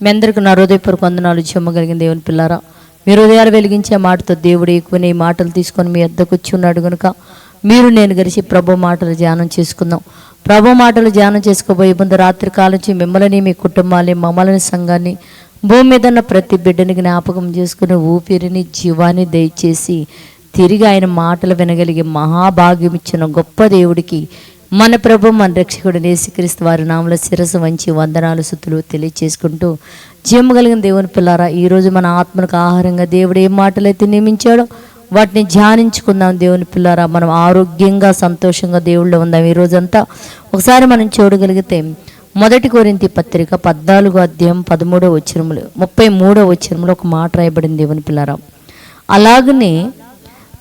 మీ అందరికీ నా హృదయపూర్వక వందనాలు చెమ్మగలిగిన దేవుని పిల్లారా. మీ హృదయాలు వెలిగించే మాటతో దేవుడు ఎక్కువనే ఈ మాటలు తీసుకొని మీ వద్దకు వచ్చి ఉన్నాడు కనుక మీరు నేను కలిసి ప్రభు మాటలు ధ్యానం చేసుకుందాం. ప్రభు మాటలు ధ్యానం చేసుకోబోయే ముందు రాత్రి కాలించి మిమ్మల్ని మీ కుటుంబాన్ని మమ్మల్ని సంఘాన్ని భూమి మీద ఉన్న ప్రతి బిడ్డని జ్ఞాపకం చేసుకుని ఊపిరిని జీవాన్ని దయచేసి తిరిగి ఆయన మాటలు వినగలిగే మహాభాగ్యం ఇచ్చిన గొప్ప దేవుడికి మన ప్రభు మన రక్షకుడు నేసుక్రీస్తు వారి నామల శిరస్సు వంచి వందనాలు సుతులు తెలియచేసుకుంటూ జీవం కలిగిన దేవుని పిల్లారా ఈరోజు మన ఆత్మకు ఆహారంగా దేవుడు ఏ మాటలైతే నియమించాడో వాటిని ధ్యానించుకుందాం దేవుని పిల్లారా. మనం ఆరోగ్యంగా సంతోషంగా దేవుళ్ళు ఉందాం. ఈ రోజంతా ఒకసారి మనం చూడగలిగితే మొదటి కోరింతి పత్రిక పద్నాలుగో అధ్యాయం పదమూడో వచ్చినములు ముప్పై మూడో వచ్చినములు ఒక మాట రాయబడింది దేవుని పిల్లారా. అలాగనే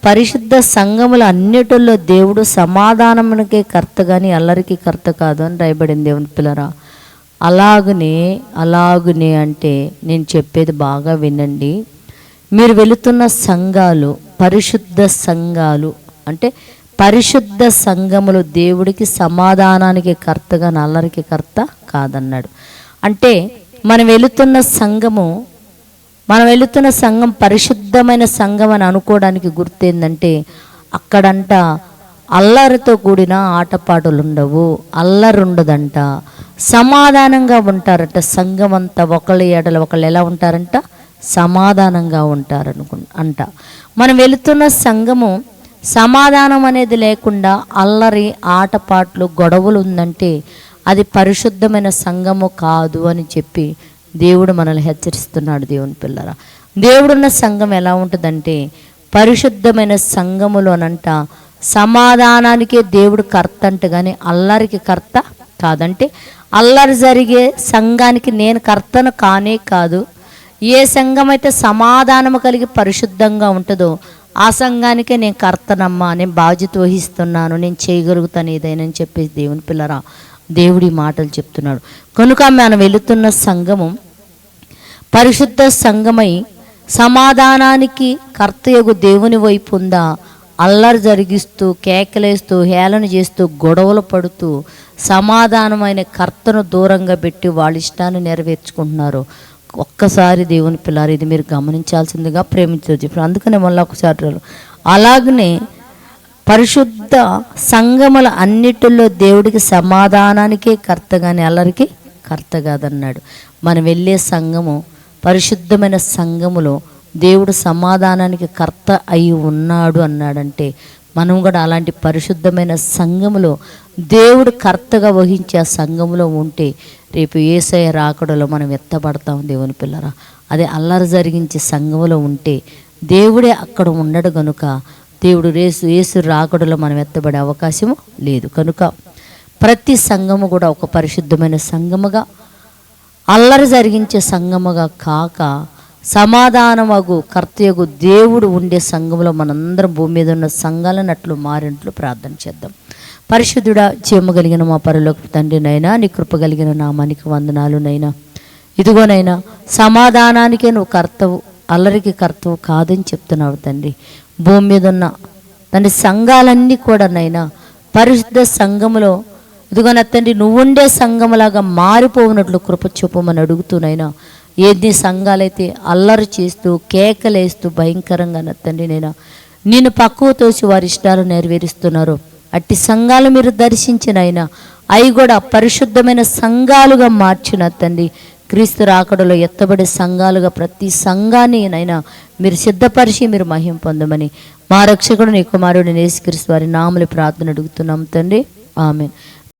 పరిశుద్ధ సంఘములు అన్నిటిలో దేవుడు సమాధానమునికే కర్త కానీ అల్లరికి కర్త కాదు అని రాయబడింది దేవుని పిల్లరా. అలాగునే అలాగునే అంటే నేను చెప్పేది బాగా వినండి. మీరు వెళుతున్న సంఘాలు పరిశుద్ధ సంఘాలు అంటే పరిశుద్ధ సంఘములు దేవుడికి సమాధానానికి కర్తగా అల్లరికి కర్త కాదన్నాడు. అంటే మనం వెళుతున్న సంఘము మనం వెళుతున్న సంఘం పరిశుద్ధమైన సంఘం అని అనుకోవడానికి గుర్తేందంటే అక్కడంట అల్లరితో కూడిన ఆటపాటలు ఉండవు అల్లరి ఉండదంట సమాధానంగా ఉంటారంట సంఘం అంతా ఒకళ్ళ ఏడలు ఒకళ్ళు ఎలా ఉంటారంట? సమాధానంగా ఉంటారనుకు అంట. మనం వెళుతున్న సంఘము సమాధానం అనేది లేకుండా అల్లరి ఆటపాట్లు గొడవలు ఉందంటే అది పరిశుద్ధమైన సంఘము కాదు అని చెప్పి దేవుడు మనల్ని హెచ్చరిస్తున్నాడు దేవుని పిల్లరా. దేవుడున్న సంఘం ఎలా ఉంటుందంటే పరిశుద్ధమైన సంఘములోనంట సమాధానానికే దేవుడు కర్త అంట కానీ అల్లరికి కర్త కాదంటే అల్లరి జరిగే సంఘానికి నేను కర్తను కానే కాదు. ఏ సంఘం అయితే సమాధానము కలిగి పరిశుద్ధంగా ఉంటుందో ఆ సంఘానికే నేను కర్తనమ్మా నేను బాధ్యత వహిస్తున్నాను నేను చేయగలుగుతాను ఏదైనా అని చెప్పేసి దేవుని పిల్లరా దేవుడి మాటలు చెప్తున్నాడు. కనుక మనం వెళుతున్న సంఘము పరిశుద్ధ సంఘమై సమాధానానికి కర్తయగు దేవుని వైపు ఉందా అల్లరి జరిగిస్తూ కేకలేస్తూ హేళన చేస్తూ గొడవలు పడుతూ సమాధానమైన కర్తను దూరంగా పెట్టి వాళ్ళ ఇష్టాన్ని నెరవేర్చుకుంటున్నారు. ఒక్కసారి దేవుని పిల్లారు ఇది మీరు గమనించాల్సిందిగా ప్రేమించవచ్చు ఇప్పుడు అందుకనే మళ్ళీ ఒకసారి అలాగనే పరిశుద్ధ సంగముల అన్నిటిలో దేవుడికి సమాధానానికే కర్త కానీ అల్లరికి కర్త కాదన్నాడు. మనం వెళ్ళే సంఘము పరిశుద్ధమైన సంఘములో దేవుడు సమాధానానికి కర్త అయి ఉన్నాడు అన్నాడంటే మనం కూడా అలాంటి పరిశుద్ధమైన సంఘములో దేవుడు కర్తగా వహించే ఆ సంఘములో ఉంటే రేపు ఏసయ రాకడలో మనం ఎత్తబడతాం దేవుని పిల్లరా. అదే అల్లరి జరిగించే సంఘములో ఉంటే దేవుడే అక్కడ ఉండడు గనుక దేవుడు రేసు యేసు రాకడలో మనం ఎత్తబడే అవకాశము లేదు. కనుక ప్రతి సంఘము కూడా ఒక పరిశుద్ధమైన సంఘముగా అల్లరి జరిగించే సంఘముగా కాక సమాధానమగు కర్తయగు దేవుడు ఉండే సంఘంలో మనందరం భూమి మీద ఉన్న సంఘాలనట్లు మారినట్లు ప్రార్థన చేద్దాం. పరిశుద్ధుడా చేమ కలిగిన మా పరలోక తండ్రి నైనా నీ కృప కలిగిన నామానికి వందనాలు నైనా. ఇదిగోనైనా సమాధానానికే నువ్వు కర్తవు అల్లరికి కర్తవు కాదని చెప్తున్నావు తండ్రి. భూమి మీద ఉన్న తండ్రి సంఘాలన్నీ కూడా నైనా పరిశుద్ధ సంఘములో ఇదిగో నా తండ్రి నువ్వుండే సంఘములాగా మారిపోవునట్లు కృప చూపమని అడుగుతూనైనా ఏది సంఘాలైతే అల్లరి చేస్తూ కేకలేస్తూ భయంకరంగా నా తండ్రి నైనా నేను పక్కువ తోసి వారి ఇష్టాలు నెరవేరుస్తున్నారు. అట్టి సంఘాలు మీరు దర్శించిన అయినా అవి కూడా పరిశుద్ధమైన సంఘాలుగా మార్చిన తండ్రి క్రీస్తు రాకడలో ఎత్తబడే సంఘాలుగా ప్రతి సంఘాన్ని నైనా మీరు సిద్ధపరిచి మీరు మహిం పొందమని మా రక్షకుడు నీ కుమారుడు నేసుక్రీస్తు వారి నాములు ప్రార్థన అడుగుతున్నాం తండ్రి. ఆమె